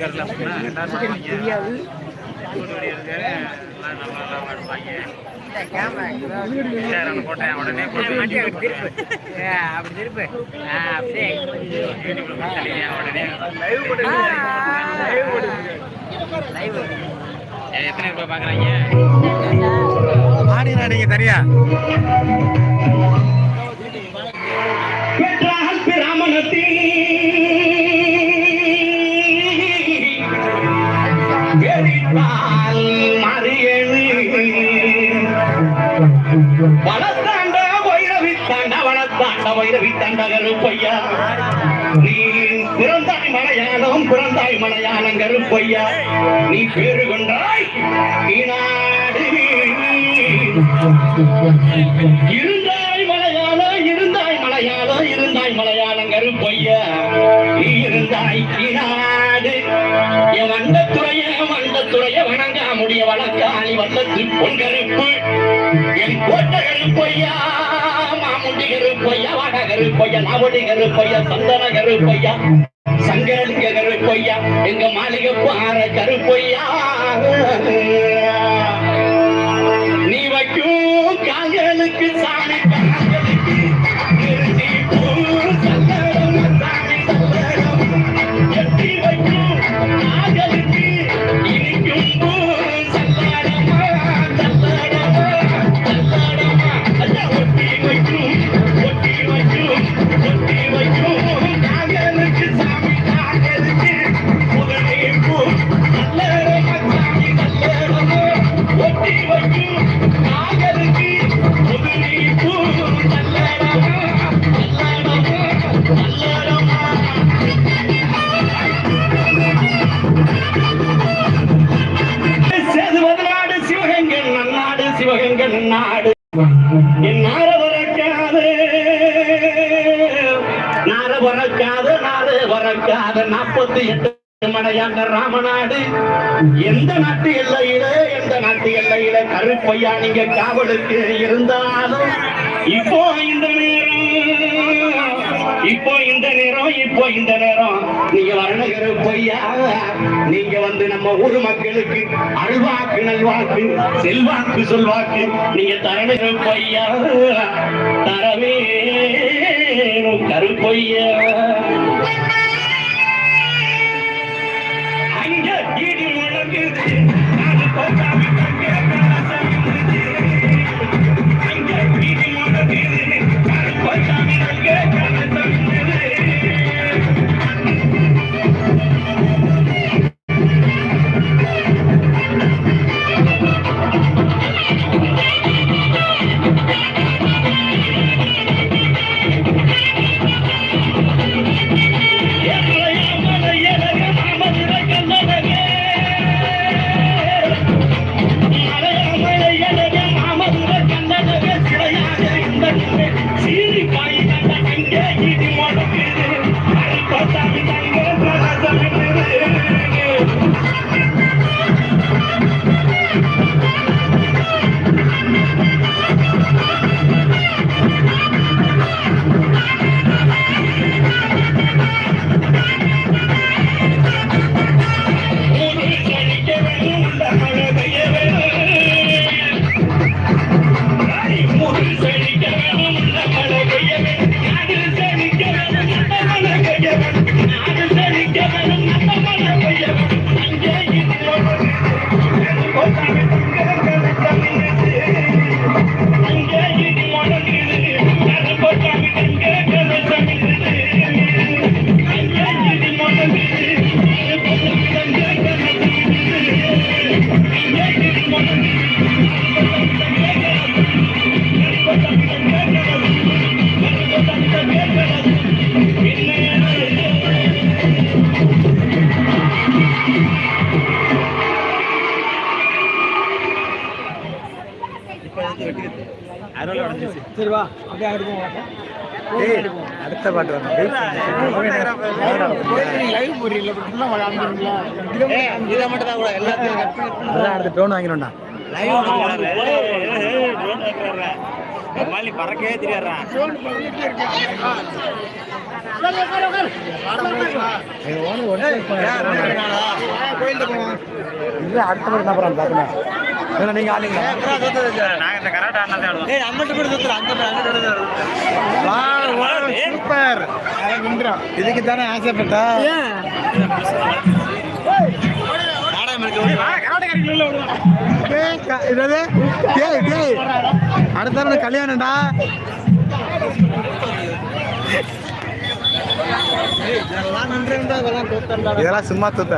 Passport அப்படின்னா எல்லாரும் போட்டேன் உடனே போட்டு அப்படி திருப்பு அப்படியே உடனே எத்தனை ரூபாய் பார்க்குறாங்க ஆடினா நீங்க தனியா? பெற்றால் வைரவித்தாண்ட வளத்தாண்ட வைரவித்தாண்ட கருப்பையா. நீ பிறந்தாய் மலையாளம் பிறந்தாய் மலையாளம் கருப்பையா. நீ பேரு கொண்டாய் இருந்தாய் மலையாளம் இருந்தாய் மலையாளம் இருந்தாய் மலையாளம் கருப்பையா. நீ இருந்தாய் ஈனாடு. என் வண்டத்துறைய வண்டத்துறைய வணங்கா முடிய வழக்காளி வந்தத்து பொன் கருப்பு. என் கோட்ட கருப்பையா. மாமுண்டி பொய்யா வட பொய்யா லாவடிகரு பொய்யா சந்தனகரு பொய்யா சங்கரலிங்ககரு பொய்யா எங்க மாளிகை பாற பொய்யா. நீ வைக்கும் கால்களுக்கு சாணி நன்னாடு நாடு. என் நார வரக்காது நார வரக்காது நாடு வரக்காது நாற்பத்தி எட்டு மடையாண்ட ராமநாடு. எந்த நாட்டு எல்லையில எந்த நாட்டு எல்லையில கருப்பையா நீங்க காவலுக்கு இருந்தாலும் இப்போ இந்த இப்போ இந்த நேரம் இப்போ இந்த நேரம். நீங்க வரண பொய்யா நீங்க வந்து நம்ம ஊர் மக்களுக்கு அல்வாக்கு நல்வாக்கு செல்வாக்கு சொல்வாக்கு நீங்க தரணுகிற பொய்யா தரவே கருப்பையா அங்க இடி முழங்கு அறுவலை உடஞ்சிச்சு சரி வா அப்படியே போவோம் அடுத்த பாட்டு அதான் அடுத்த ட்ரோன் வாங்கினோம்டா லைவ் பறக்கவே தெரியாடுறா இல்லை அடுத்த முறை என்ன பண்ணுறாங்க பார்க்கணும் ஏன்னா நீங்கள் ஆடுங்க நாங்க இந்த கராட்டே ஆடினா தான் ஆடுவோம் அங்க சூப்பர் இதுக்கு தானே ஆசைப்பட்டா? அடுத்த கல்யாணம்டா. இதெல்லாம் சும்மா தூத்த